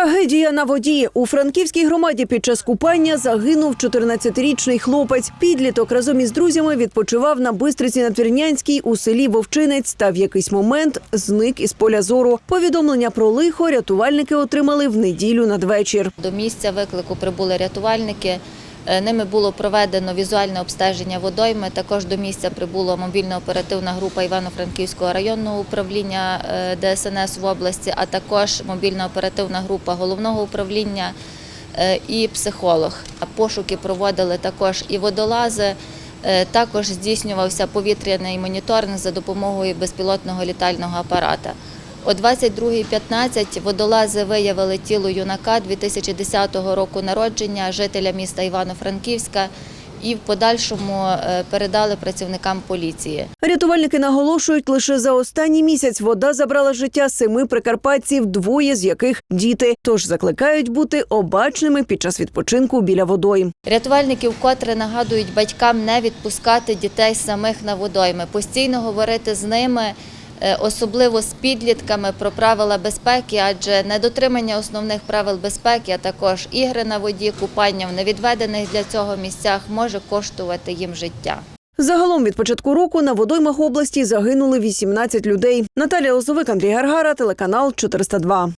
Трагедія на воді у франківській громаді під час купання загинув 14-річний хлопець. Підліток разом із друзями відпочивав на бистриці Надвірнянській у селі Вовчинець та в якийсь момент зник із поля зору. Повідомлення про лихо рятувальники отримали в неділю надвечір. До місця виклику прибули рятувальники. Е, Ними було проведено візуальне обстеження водойми. Також до місця прибула мобільно-оперативна група Івано-Франківського районного управління е, ДСНС в області, а також мобільно-оперативна група головного управління е, і психолог. Пошуки проводили також і водолази. Також здійснювався повітряний моніторинг за допомогою безпілотного літального апарата. О 22.15 водолази виявили тіло юнака 2010 року народження, жителя міста Івано-Франківська, і в подальшому е, передали працівникам поліції. Рятувальники наголошують, лише за останній місяць вода забрала життя семи прикарпатців, двоє з яких діти. Тож закликають бути обачними під час відпочинку біля водойм. Рятувальники вкотре нагадують батькам не відпускати дітей самих на водойми, постійно говорити з ними, особливо з підлітками, про правила безпеки, адже недотримання основних правил безпеки, а також ігри на воді, купання в невідведених для цього місцях може коштувати їм життя. Загалом від початку року на водоймах області загинули 18 людей. Наталія Лозовик, Андрій Гаргара, телеканал 402.